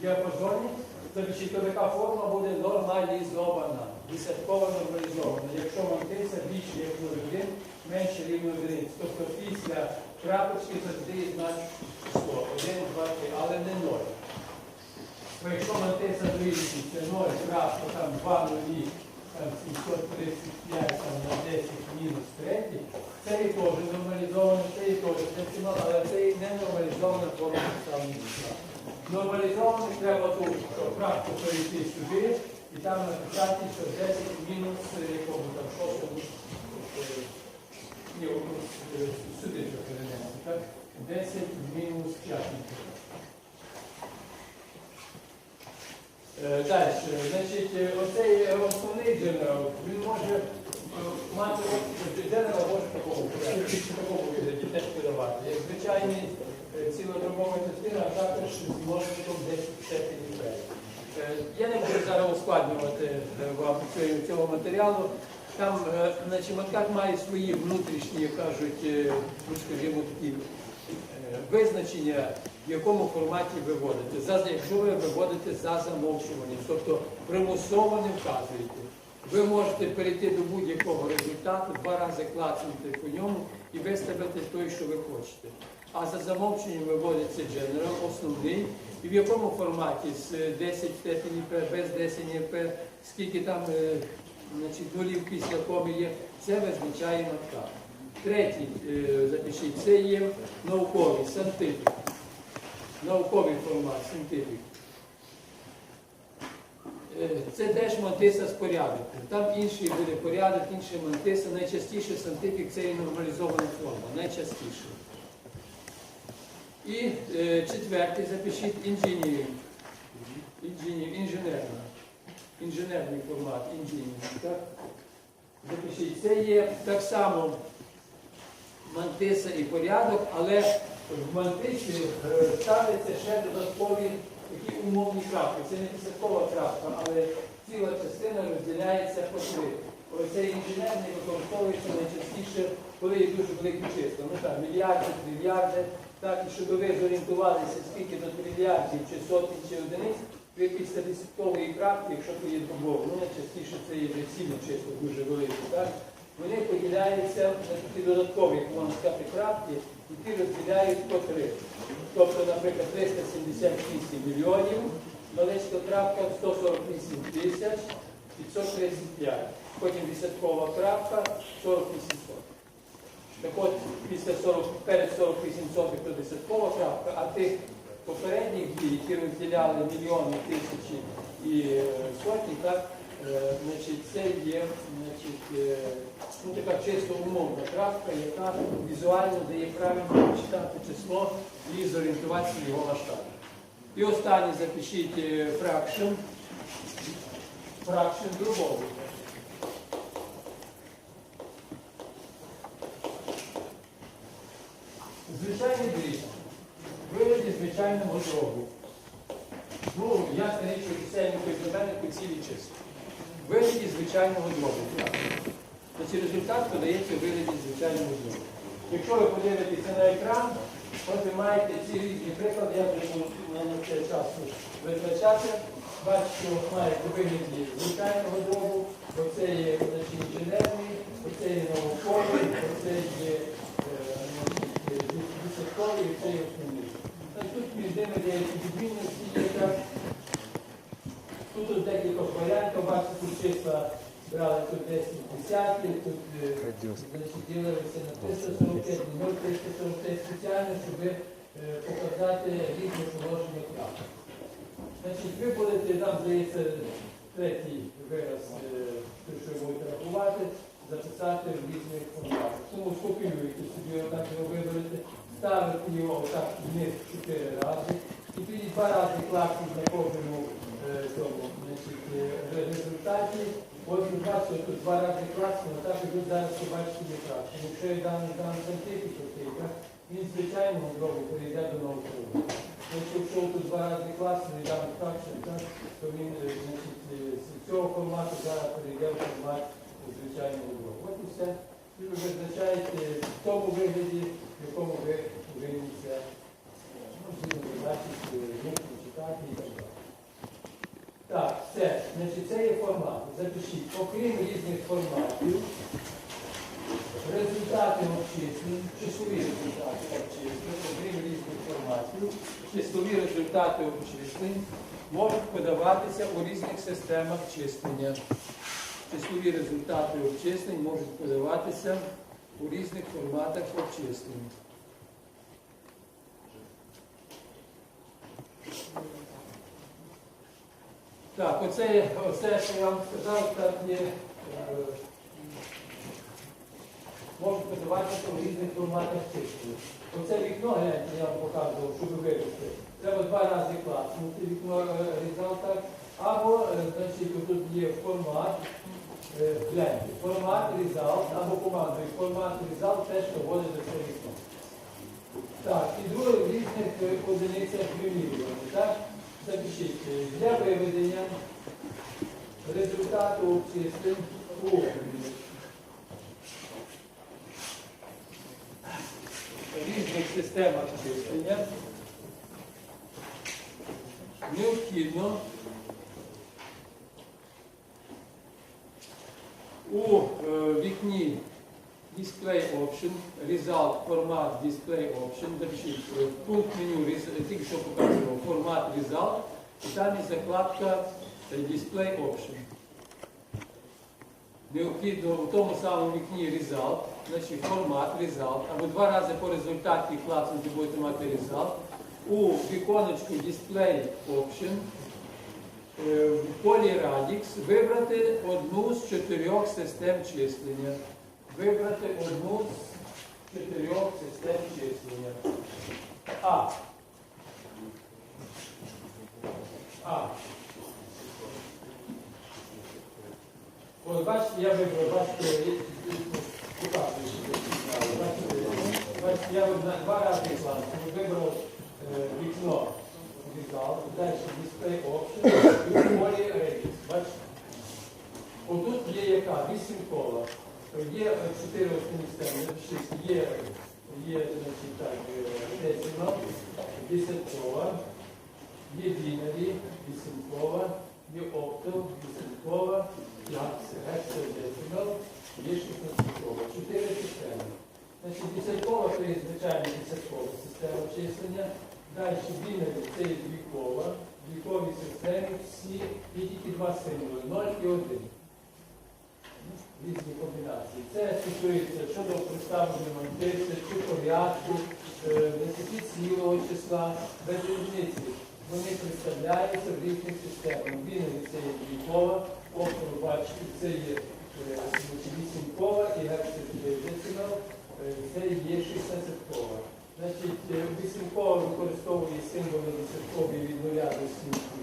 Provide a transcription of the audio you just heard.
діапазоні, значить, то така форма буде нормалізована, десятково нормалізована. Якщо мантиса більше як 0,1, менше рівно одиниць. Тобто після крапочки завжди є знак число. 1, 2, 3, але не 0. Бо якщо мантиса дорівнює це 0, крапка, там 2 нулі, там 735 там, на 10 мінус 3, це і теж нормалізовано, це і теж децимал, але це і не нормалізована форма ставлення. Нормалізовано треба ту крапку перейти сюди, і там написати, що 10 мінус е, якому там шостому, е, е, сюди що перенести, так? 10 мінус 5. Е, Далі, значить, оцей основний дженерал, він може мати дженерал може такого такого вигляді теж подавати. Як звичайний е, цілодробовий а також з 10 степені Б. Е, Я не буду зараз ускладнювати е, вам цього- матеріалу. Там, значить, має свої внутрішні, як кажуть, ну, скажімо, такі визначення, в якому форматі виводите. За, якщо ви виводите за замовчуванням, тобто примусово не вказуєте. Ви можете перейти до будь-якого результату, два рази клацнути по ньому і виставити той, що ви хочете. А за замовченням виводиться General, основний, і в якому форматі з е, 10 степені П, без 10 П, скільки там е, значить, нулів після коми є, це визначає матка. Третій, е, запишіть, це є науковий, сантифік. Науковий формат, сантифік. Е, Це теж мантиса з порядку. Там інший буде порядок, інший мантиса. Найчастіше сантифік це і нормалізована форма. Найчастіше. І е, четвертий запишіть інженірінг. Інженір, інженерна. Інженерний формат, інженірінг. Запишіть. Це є так само мантиса і порядок, але в мантисі е, ставляться ще додаткові такі умовні крапки. Це не десяткова крапка, але ціла частина розділяється по три. Оцей інженерний використовується найчастіше, коли є дуже великі числа. Ну так, мільярди, трильярди, так, щоб ви зорієнтувалися, скільки до трильярдів, чи сотень, чи одиниць, ви після десяткової крапки, якщо то є дробово, ну найчастіше це є вже числа дуже великі, так? Вони поділяються на такі додаткові, як можна сказати, крапки, які розділяють по три. Тобто, наприклад, 378 мільйонів, маленька крапка 148 тисяч 535. Потім десяткова крапка 48 сотих. Так от, після 40, перед 48 сотих то десяткова крапка, а тих попередніх дій, які розділяли мільйони, тисячі і е, сотні, так, е, значить, це є значить, е, ну, така чисто умовна крапка, яка візуально дає правильно читати число і зорієнтуватися його масштабі. І останнє запишіть е, fraction. Fraction Звичайний дріб. Вигляді звичайного дробу. Ну, ясна річ, що чисельнику і знаменнику цілі числа. Вигляді звичайного дробу. Значить, результат подається в вигляді звичайного дробу. Якщо ви подивитеся на екран, от ви маєте ці різні приклади, я вже не це часу визначати. Бачите, маєте у вигляді звичайного дробу, оце є інженерний, оце є науковий, оце є е, значить, десятковий, і це є основний. Значить, Тут між ними деякі відмінності є так. Тут ось декілька варіантів, бачите, числа брали тут 10 десятків, тут е, значить, ділилися на 345, 0,345 спеціально, щоб е, показати різне положення крапок. Значить, ви будете, нам здається, третій вираз, е, що будете рахувати, записати в різних форматах. Тому скопіюєте собі, отак його виберете, ставите його отак вниз чотири рази, і тоді два рази класнуть на кожному цьому значить, е, результаті. От тут два рази класно, так і ви зараз побачите не краще. Якщо даний даний сантифік, так, він звичайно дробу перейде до. Значить, Якщо тут два рази класно і даний краще, то він е, значить, е, з цього формату зараз перейде в формат звичайного дробу. От і все. І ви визначаєте в тому вигляді, в якому ви винніться, ну, згідно задачі, читати і так далі. Значить, це є формат. Запишіть, окрім різних форматів, результати обчислень, числові результати обчислень, окрім різних форматів, числові результати обчислень можуть подаватися у різних системах числення. Числові результати обчислень можуть подаватися у різних форматах обчислень. Так, оце, оце, що я вам сказав, так є. е, Можуть подаватися у різних форматах числення. Оце вікно, гляньте, я вам показував, щоб ви вивести. Треба два рази класнути вікно е, результат. Або, е, значить, тут є формат, е, гляньте, формат результат, або командою формат результат теж виводить до цього вікно. Так, і друге в різних одиницях вимірювання. Так? Запишіть, е, для виведення результату обчислень у різних системах числення необхідно у е, вікні Display Option, Result, формат Display Option, запишіть е, пункт меню, тільки що формат Result, і там є закладка е, Display Option. Необхідно в тому самому вікні Result, значить формат Result, або два рази по результаті класнути будете мати Result. У віконечку Display Option е, в полі Radix вибрати одну з чотирьох систем числення. Вибрати одну з чотирьох систем числення. А. А. От бачите, я вибрав, бачите. Бачите, я вибрав два рази клас, вибрав е, вікно візал, далі дисплей option і в полі. Бачите? Отут є яка? Вісім кола. Є чотири системи, шість. Є, є значить, так, е, decimal, десяткова, є binary, octal, вісімкова, hexadecimal, є шістнадцяткова. Чотири системи. Значить, десяткова це є звичайна десяткова система числення. Далі binary це є двікова. Двікові системи всі є тільки два символи 0 і 1 різні комбінації. Це стосується щодо представлення мантиці, чи порядку, е, висоти цілого числа, без різниці. Вони представляються в різних системах. Він це є двійкова, около бачите, це є е, вісімкова і гексадецимал, е, це є шістнадцяткова. Значить, е, вісімкова використовує символи десяткові від нуля до 7